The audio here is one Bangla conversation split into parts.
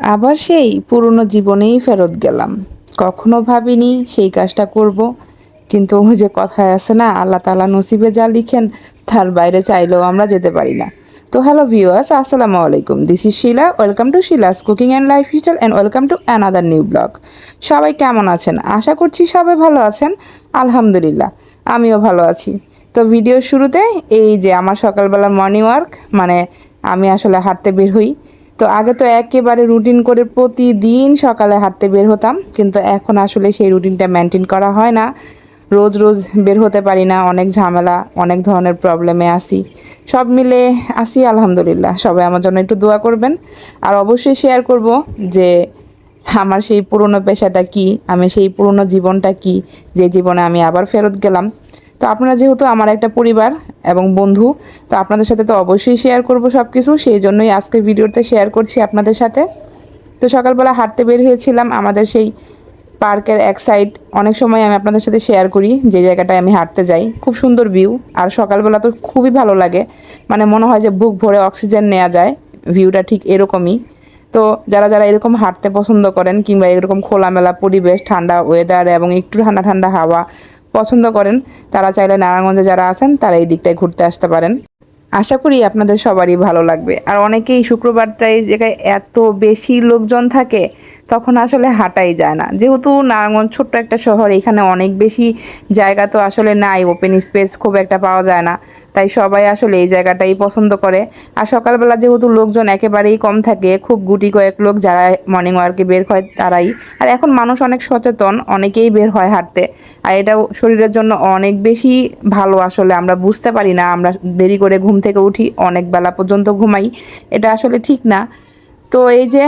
আবার সেই পুরনো জীবনেই ফেরত গেলাম। কখনো ভাবিনি সেই কাজটা করব, কিন্তু যে কথায় আছে না, আল্লাহ তালা নসিবে যা লিখেন, তার বাইরে চাইলেও আমরা যেতে পারি না। তো হ্যালো ভিউয়ার্স আসসালামু আলাইকুম। This is Shila. Welcome to Shila's cooking and lifestyle and welcome to another new blog সবাই কেমন আছেন? আশা করছি সবাই ভালো আছেন। আলহামদুলিল্লাহ, আমিও ভালো আছি। তো ভিডিওর শুরুতে এই যে আমার সকালবেলা মর্নিং ওয়ার্ক মানে আমি আসলে হাঁটতে বের হই। তো আগে তো একেবারে রুটিন করে প্রতিদিন সকালে হাঁটতে বের হতাম, কিন্তু এখন আসলে সেই রুটিনটা মেনটেন করা হয় না। রোজ রোজ বের হতে পারি না, অনেক ঝামেলা, অনেক ধরনের প্রবলেমে আসি সব মিলে আসি আলহামদুলিল্লাহ, সবাই আমার জন্য একটু দোয়া করবেন। আর অবশ্যই শেয়ার করব যে আমার সেই পুরনো পেশাটা কি, আমি সেই পুরনো জীবনটা কি, যে জীবনে আমি আবার ফেরত গেলাম। তো আপনারা যেহেতু আমার একটা পরিবার এবং বন্ধু, তো আপনাদের সাথে তো অবশ্যই শেয়ার করব সব কিছু সেই জন্যই আজকের ভিডিওতে শেয়ার করছি আপনাদের সাথে। তো সকালবেলা হাঁটতে বের হয়েছিলাম, আমাদের সেই পার্কের এক সাইড অনেক সময় আমি আপনাদের সাথে শেয়ার করি যে জায়গাটায় আমি হাঁটতে যাই। খুব সুন্দর ভিউ আর সকালবেলা তো খুবই ভালো লাগে মানে মনে হয় যে বুক ভরে অক্সিজেন নেওয়া যায় ভিউটা ঠিক এরকমই। তো যারা যারা এরকম হাঁটতে পছন্দ করেন কিংবা এরকম খোলামেলা পরিবেশ, ঠান্ডা ওয়েদার এবং একটু ঠান্ডা ঠান্ডা হাওয়া পছন্দ করেন তারা চাইলে নারায়ণগঞ্জে যারা আছেন তারা এই দিকটায় ঘুরতে আসতে পারেন। আশা করি আপনাদের সবারই ভালো লাগবে। আর অনেকেই শুক্রবারটায় জায়গায় এত বেশি লোকজন থাকে, তখন আসলে হাঁটাই যায় না। যেহেতু নারায়ণগঞ্জ ছোট্ট একটা শহর, এখানে অনেক বেশি জায়গা তো আসলে নাই ওপেন স্পেস খুব একটা পাওয়া যায় না। তাই সবাই আসলে এই জায়গাটাই পছন্দ করে। আর সকালবেলা যেহেতু লোকজন একেবারেই কম থাকে, খুব গুটি কয়েক লোক যারা মর্নিং ওয়ার্কে বের হয় তারাই। আর এখন মানুষ অনেক সচেতন, অনেকেই বের হয় হাঁটতে। আর এটাও শরীরের জন্য অনেক বেশি ভালো আসলে, আমরা বুঝতে পারি না, আমরা দেরি করে ঘুম থেকে উঠি, অনেক বেলা পর্যন্ত ঘুমাই। এটা আসলে ঠিক না। তো এই যে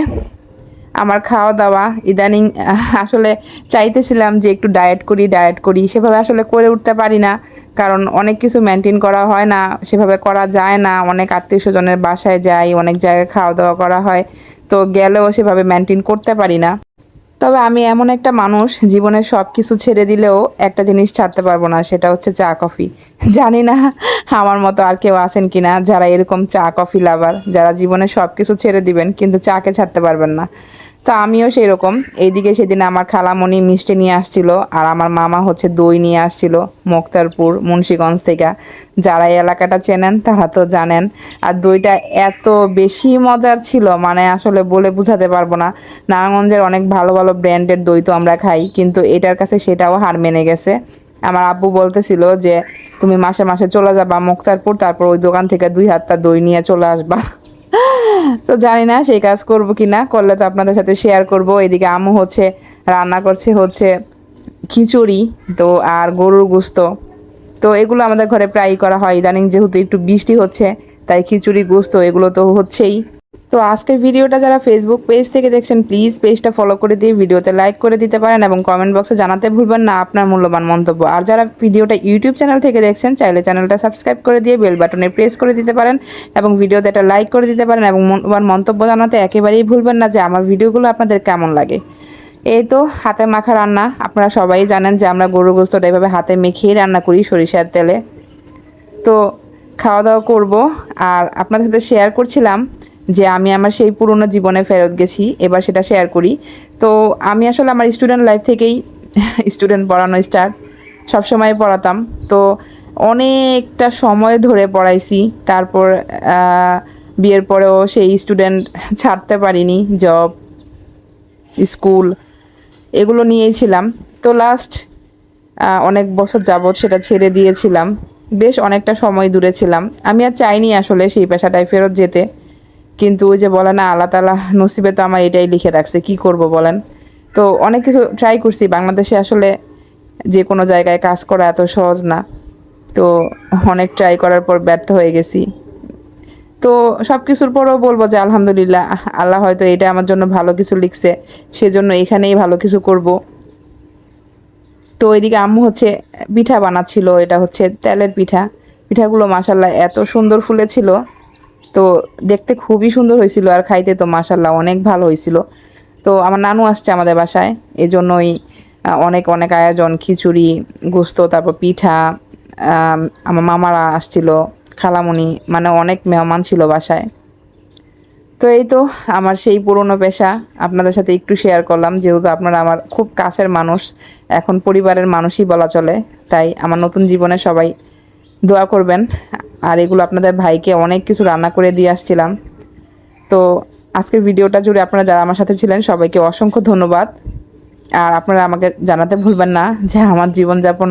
আমার খাওয়া দাওয়া ইদানিং আসলে চাইতেছিলাম যে একটু ডায়েট করি ডায়েট করি। সেভাবে আসলে করে উঠতে পারি না। কারণ অনেক কিছু মেনটেন করা হয় না, সেভাবে করা যায় না। অনেক আত্মীয় স্বজনের বাসায় যাই, অনেক জায়গায় খাওয়া দাওয়া করা হয়। তো গেলেও সেভাবে মেনটেন করতে পারি না। তবে আমি এমন একটা মানুষ, জীবনের সব কিছু ছেড়ে দিলেও একটা জিনিস ছাড়তে পারব না, সেটা হচ্ছে চা, কফি। জানি না আমার মতো আর কেউ আছেন কিনা যারা এরকম চা, কফি লাভার, যারা জীবনে সব কিছু ছেড়ে দিবেন, কিন্তু চাকে ছাড়তে পারবেন না। তো আমিও সেই রকম এইদিকে সেদিন আমার খালামণি মিষ্টি নিয়ে আসছিল আর আমার মামা হচ্ছে দই নিয়ে আসছিল মোক্তারপুর, মুন্সীগঞ্জ থেকে। যারা এই এলাকাটা চেনেন তারা তো জানেন। আর দইটা এত বেশি মজার ছিল মানে আসলে বলে বোঝাতে পারব না। নারায়ণগঞ্জের অনেক ভালো ভালো ব্র্যান্ডের দই তো আমরা খাই, কিন্তু এটার কাছে সেটাও হার মেনে গেছে। আমার আব্বু বলতেছিল যে, তুমি মাসে মাসে চলে যাবা মুক্তারপুর, তারপর ওই দোকান থেকে দুই হাতটা দই নিয়ে চলে আসবা। তো জানি না সেই কাজ করব কি না করলে তো আপনাদের সাথে শেয়ার করব। এদিকে আমু হচ্ছে, রান্না করছে হচ্ছে খিচুড়ি, তো আর গরুর গুস্ত। তো এগুলো আমাদের ঘরে প্রায়ই করা হয়। ইদানিং যেহেতু একটু বৃষ্টি হচ্ছে, তাই খিচুড়ি, গুস্ত এগুলো তো হচ্ছেই। তো আজকের ভিডিওটা যারা ফেসবুক পেজ থেকে দেখছেন প্লিজ পেজটা ফলো করে দিয়ে ভিডিওতে লাইক করে দিতে পারেন এবং কমেন্ট বক্সে জানাতে ভুলবেন না আপনার মূল্যবান মন্তব্য। আর যারা ভিডিওটা ইউটিউব চ্যানেল থেকে দেখছেন, চাইলে চ্যানেলটা সাবস্ক্রাইব করে দিয়ে বেল বাটনে প্রেস করে দিতে পারেন এবং ভিডিওতে একটা লাইক করে দিতে পারেন এবং মূল্যবান মন্তব্য জানাতে একেবারেই ভুলবেন না যে আমার ভিডিওগুলো আপনাদের কেমন লাগে। এই তো হাতে মাখা রান্না, আপনারা সবাই জানেন যে আমরা গরু গোস্তটা এভাবে হাতে মেখেই রান্না করি সরিষার তেলে। তো খাওয়া দাওয়া করব, আর আপনাদের সাথে শেয়ার করছিলাম যে আমি আমার সেই পুরনো জীবনে ফেরত গেছি, এবার সেটা শেয়ার করি। তো আমি আসলে আমার স্টুডেন্ট লাইফ থেকেই স্টুডেন্ট পড়ানো স্টার্ট সবসময় পড়াতাম। তো অনেকটা সময় ধরে পড়াইছি, তারপর বিয়ের পরেও সেই স্টুডেন্ট ছাড়তে পারিনি জব স্কুল এগুলো নিয়েই ছিলাম। তো লাস্ট অনেক বছর যাবৎ সেটা ছেড়ে দিয়েছিলাম। বেশ অনেকটা সময় দূরে ছিলাম। আমি আর চাইনি আসলে সেই পেশাটায় ফেরত যেতে। কিন্তু ওই যে বলে না আল্লাহ তালা নসিবে তো আমার এটাই লিখে রাখছে, কি করব বলেন? তো অনেক কিছু ট্রাই করছি, বাংলাদেশে আসলে যে কোনো জায়গায় কাজ করা এত সহজ না। তো অনেক ট্রাই করার পর ব্যর্থ হয়ে গেছি। তো সব কিছুর পরেও বলব যে আলহামদুলিল্লাহ, আল্লাহ হয়তো এটা আমার জন্য ভালো কিছু লিখছে, সেজন্য এখানেই ভালো কিছু করব। তো এদিকে আম্মু হচ্ছে পিঠা বানাচ্ছিল, এটা হচ্ছে তেলের পিঠা। পিঠাগুলো মাসাল্লাহ এত সুন্দর ফুলেছিল। তো দেখতে খুবই সুন্দর হয়েছিল আর খাইতে তো মাসাল্লাহ অনেক ভালো হয়েছিল। তো আমার নানু আসছে আমাদের বাসায় এই জন্যই অনেক অনেক আয়োজন, খিচুড়ি, গোস্ত, তারপর পিঠা আমার মামারা আসছিল, খালামুনি মানে অনেক মেহমান ছিল বাসায়। তো এই তো আমার সেই পুরনো পেশা, আপনাদের সাথে একটু শেয়ার করলাম, যেহেতু আপনারা আমার খুব কাছের মানুষ, এখন পরিবারের মানুষই বলা চলে, তাই আমার নতুন জীবনে সবাই দোয়া করবেন। আর এগুলো আপনাদের ভাইকে অনেক কিছু রান্না করে দিয়ে আসছিলাম। তো আজকের ভিডিওটা জুড়ে আপনারা যারা আমার সাথে ছিলেন, সবাইকে অসংখ্য ধন্যবাদ। আর আপনারা আমাকে জানাতে ভুলবেন না যে আমার জীবনযাপন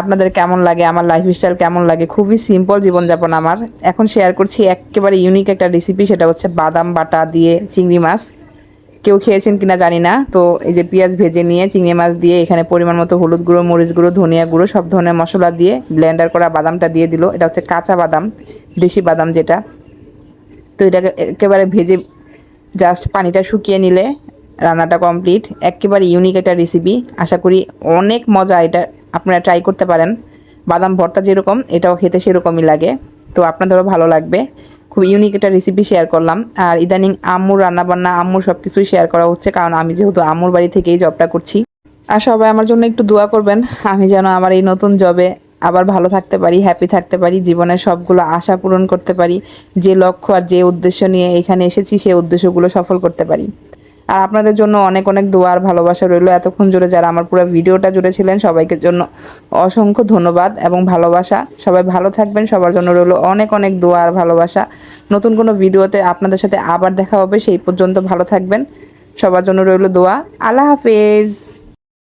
আপনাদের কেমন লাগে, আমার লাইফস্টাইল কেমন লাগে। খুবই সিম্পল জীবনযাপন আমার। এখন শেয়ার করছি একেবারে ইউনিক একটা রেসিপি সেটা হচ্ছে বাদাম বাটা দিয়ে চিংড়ি মাছ। কেউ খেয়েছেন কিনা জানি না। তো এই যে পেঁয়াজ ভেজে নিয়ে চিংড়ি মাছ দিয়ে এখানে পরিমাণ মতো হলুদ গুঁড়ো, মরিচ গুঁড়ো, ধনিয়া গুঁড়ো, সব ধরনের মশলা দিয়ে ব্লেন্ডার করা বাদামটা দিয়ে দিল। এটা হচ্ছে কাঁচা বাদাম, দেশি বাদাম যেটা। তো এটাকে একেবারে ভেজে জাস্ট পানিটা শুকিয়ে নিলে রান্নাটা কমপ্লিট একেবারে ইউনিক একটা রেসিপি আশা করি অনেক মজা এটা আপনারা ট্রাই করতে পারেন। বাদাম ভর্তা যেরকম, এটাও খেতে সেরকমই লাগে। তো আপনাদেরও ভালো লাগবে। খুব ইউনিক একটা রেসিপি শেয়ার করলাম। আর ইদানিং আম্মুর রান্নাবান্না, আম্মুর সব কিছুই শেয়ার করা হচ্ছে, কারণ আমি যেহেতু আম্মুর বাড়ি থেকেই জবটা করছি। আর সবাই আমার জন্য একটু দোয়া করবেন, আমি যেন আমার এই নতুন জবে আবার ভালো থাকতে পারি হ্যাপি থাকতে পারি, জীবনের সবগুলো আশা পূরণ করতে পারি, যে লক্ষ্য আর যে উদ্দেশ্য নিয়ে এখানে এসেছি, সেই উদ্দেশ্যগুলো সফল করতে পারি। আর আপনাদের জন্য অনেক অনেক দোয়ার ভালোবাসা রইল। এতক্ষণ জুড়ে যারা আমার পুরো ভিডিওটা জুড়ে ছিলেন সবাইকে জন্য অসংখ্য ধন্যবাদ এবং ভালোবাসা। সবাই ভালো থাকবেন, সবার জন্য রইল অনেক অনেক দোয়ার ভালোবাসা। নতুন কোনো ভিডিওতে আপনাদের সাথে আবার দেখা হবে, সেই পর্যন্ত ভালো থাকবেন। সবার জন্য রইল দোয়া। আল্লাহ হাফেজ।